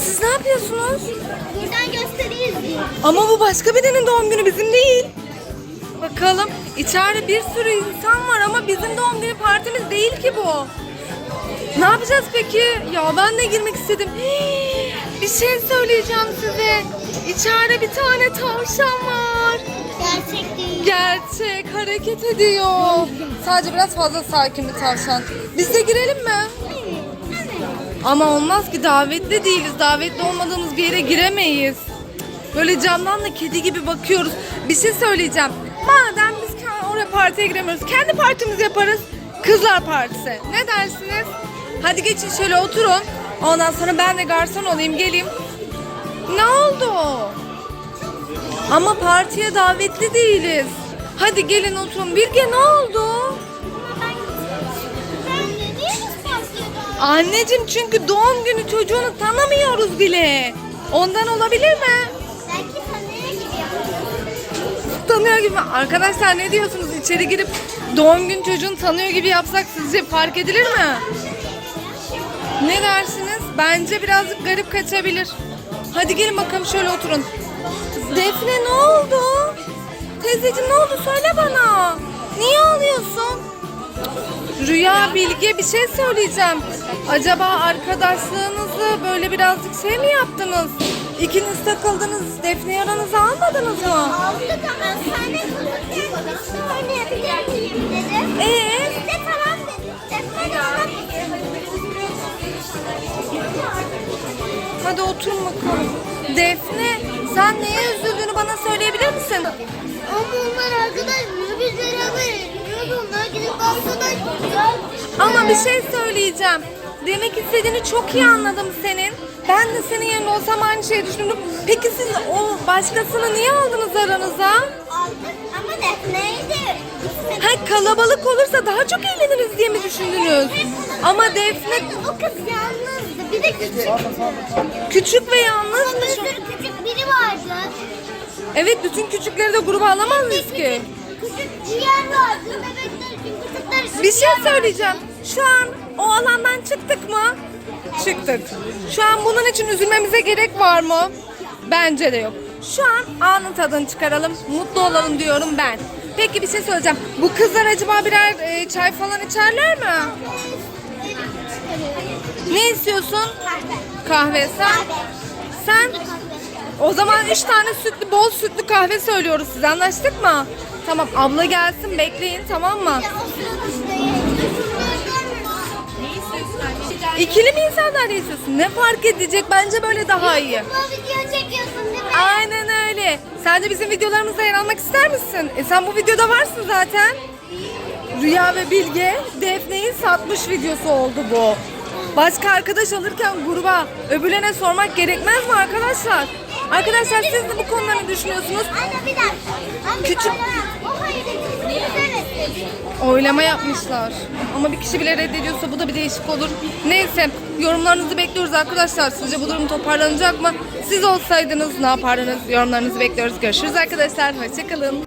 Siz ne yapıyorsunuz? Buradan gösteriyiz. Ama bu başka birinin doğum günü bizim değil. Bakalım içeride bir sürü insan var ama bizim doğum günü partimiz değil ki bu. Ne yapacağız peki? Ya ben de girmek istedim. Hii, Bir şey söyleyeceğim size. İçeride bir tane tavşan var. Gerçek değil. Gerçek hareket ediyor. Sadece biraz fazla sakin bir tavşan. Biz de girelim mi? Ama olmaz ki davetli değiliz. Davetli olmadığımız bir yere giremeyiz. Böyle camdan da kedi gibi bakıyoruz. Bir şey söyleyeceğim. Madem biz oraya partiye giremiyoruz. Kendi partimizi yaparız. Kızlar partisi. Ne dersiniz? Hadi geçin şöyle oturun. Ondan sonra ben de garson olayım geleyim. Ne oldu? Ama partiye davetli değiliz. Hadi gelin oturun. Bilge ne oldu? Anneciğim çünkü doğum günü çocuğunu tanımıyoruz bile. Ondan olabilir mi? Belki tanıyor gibi yapıyoruz. Tanıyor gibi. Arkadaşlar ne diyorsunuz? İçeri girip doğum günü çocuğunu tanıyor gibi yapsak sizce fark edilir mi? Ne dersiniz? Bence birazcık garip kaçabilir. Hadi gelin bakalım şöyle oturun. Defne ne oldu? Teyzeciğim ne oldu? Söyle bana. Niye ağlıyorsun? Rüya Bilge bir şey söyleyeceğim. Acaba arkadaşlığınızı böyle birazcık şey mi yaptınız? İkiniz takıldınız. Defne'yi aranıza almadınız mı? Aldık ama sen yapacak mıyım dedim. Ee? Biz de tamam dedik. Defne de ona Hadi oturun bakalım. Defne sen neye üzüldüğünü bana söyleyebilir misin? Ama onlar arkadaşlar biz beraber eğleniyoruz. Onlar gidip arkadaş Ama bir şey söyleyeceğim. Demek istediğini çok iyi anladım senin. Ben de senin yerinde olsam aynı şeyi düşündüm. Peki siz o başkasını niye aldınız aranıza? aldık ama Defne'ydi. Ha kalabalık olursa daha çok eğleniriz diye mi düşündünüz? Ama Defne O kız yalnızdı. Bir de küçük. küçük ve Ama yalnızmış. bir sürü küçük biri vardı. Evet bütün küçükleri de gruba alamaz mıyız ki? Küçük ciğer vardı. Bebekler için küçükler için Bir şey söyleyeceğim. Şu an o alandan çıktık mı? Çıktık. Şu an bunun için üzülmemize gerek var mı? Bence de yok. Şu an anın tadını çıkaralım. Mutlu olalım diyorum ben. Peki bir şey söyleyeceğim. Bu kızlar acaba birer e, çay falan içerler mi? Ne istiyorsun? Kahve. Sen? Sen? O zaman üç tane sütlü, bol sütlü kahve söylüyoruz size. Anlaştık mı? Tamam abla gelsin bekleyin tamam mı? İkili mi insanlar istiyorsun? Ne fark edecek? Bence böyle daha iyi. Video çekiyorsun değil mi? Aynen öyle. Sen de bizim videolarımızda yer almak ister misin? E sen bu videoda varsın zaten. Rüya ve Bilge Defne'yi satmış videosu oldu bu. Başka arkadaş alırken gruba öbürlerine sormak gerekmez mi arkadaşlar? Arkadaşlar siz de bu konuda ne düşünüyorsunuz? Anne bir dakika. Anne Küçük- O hayır dedi. Oylama yapmışlar. Ama bir kişi bile reddediyorsa bu da bir değişik olur. Neyse yorumlarınızı bekliyoruz arkadaşlar. Sizce bu durum toparlanacak mı? Siz olsaydınız ne yapardınız? Yorumlarınızı bekliyoruz. Görüşürüz arkadaşlar. Hoşçakalın.